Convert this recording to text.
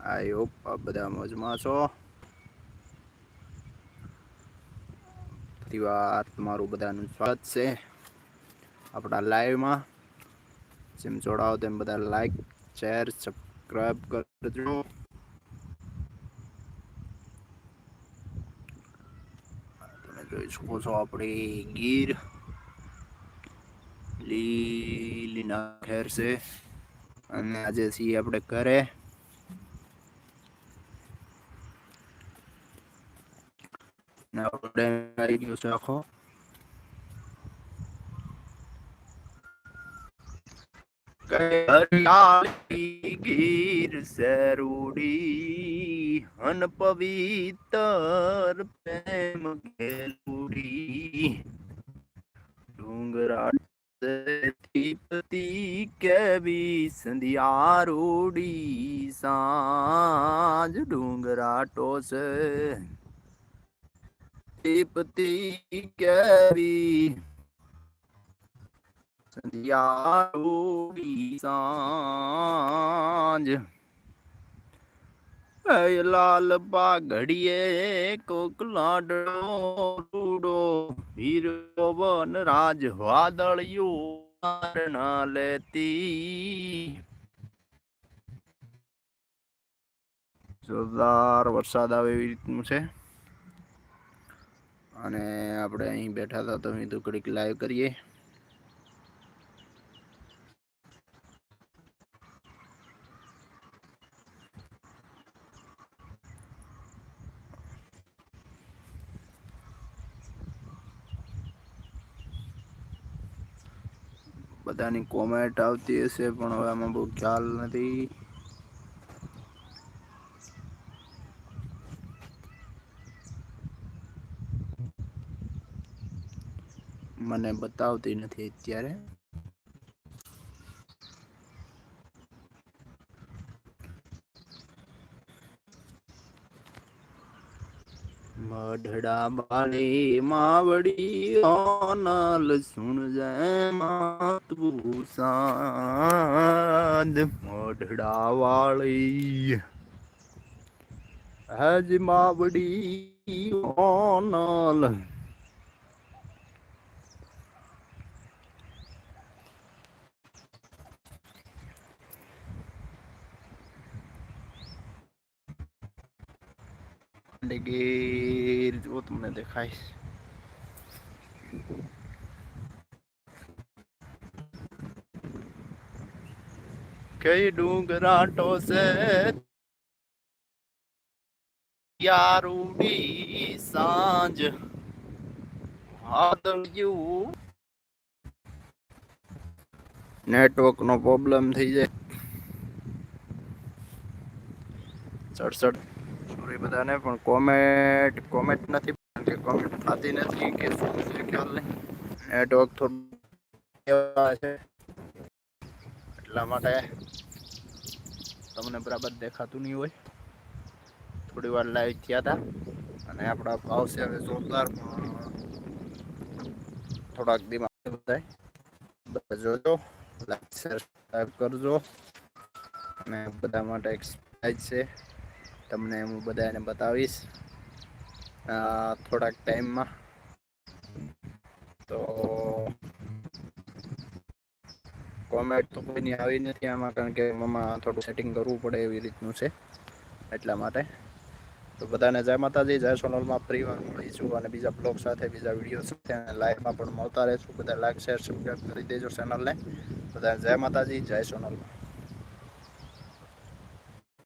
I hope આપ બધા મોજમાં છો ફરી વાર તમારું બધાનું સ્વાગત છે આપણા લાઈવમાં જેમ જોડાવો તેમ બધા લાઈક શેર સબસ્ક્રાઈબ કરજો તમે જોઈ શકો છો આપણી ગીર લીલીના ખેર છે અને આજે છીએ આપણે ઘરે આપણે આવી ગયો છે આખો હરિયાળી ગીર સરુડી હન પવિત્ર પ્રેમ ઘેલુડી ડુંગરા તીપતી કેવી સંધિયારોડી સાંજ ડુંગરા ટોસે તીપતી કેવી સંધ્યારૂડી સાંજ લાલ પાઘડીએ કોક લાડો રૂડો હીરો વન રાજ વાદળિયો લેતી જોરદાર વરસાદ આવે એવી રીતનું છે અને આપણે અહીં બેઠા હતા તો અહીં ઘડીક લાઈવ કરીએ. બધાની કોમેન્ટ આવતી હશે, પણ હવે આમાં બહુ ખ્યાલ નથી. મને બતાવતી નથી અત્યારે. મઢડા બાળી માવડી ઓનલ સુણ જય માતું મઢડા વાળી હજ માવડી ઓનલ તમને દેખાય કઈ ડુંગરા ટોસે યારુડી સાંજ વાદળિયું નેટવર્ક નો પ્રોબ્લેમ થઈ જાય સડસડ સોરી બધાને, પણ કોમેન્ટ કોમેન્ટ નથી કે કોમેન્ટ થતી નથી કે શું છે, ખ્યાલ નહીં. નેટવર્ક થોડું છે. એટલા માટે તમને બરાબર દેખાતું નહીં હોય. થોડી વાર લાઈવ થયા હતા અને આપણા ભાવ છે હવે જોરદાર. થોડાક દિમાગ બધા જોજો લાઈક સબસ્ક્રાઈબ કરજો. અને બધા માટે એક છે. તમને હું બધાને બતાવીશ. થોડાક ટાઈમમાં. તો કોમેન્ટ તો કોઈની આવી નથી આમાં, કારણ કે આમાં થોડું સેટિંગ કરવું પડે એવી રીતનું છે, એટલા માટે. તો બધાને જય માતાજી, જય સોનલમાં પરિવાર મળીશું અને બીજા બ્લોગ સાથે, બીજા વીડિયો સાથે લાઈવમાં પણ મળતા રહેશું. બધા લાઈક શેર સબસ્ક્રાઈબ કરી દેજો ચેનલને બધા જય માતાજી, જય સોનલમાં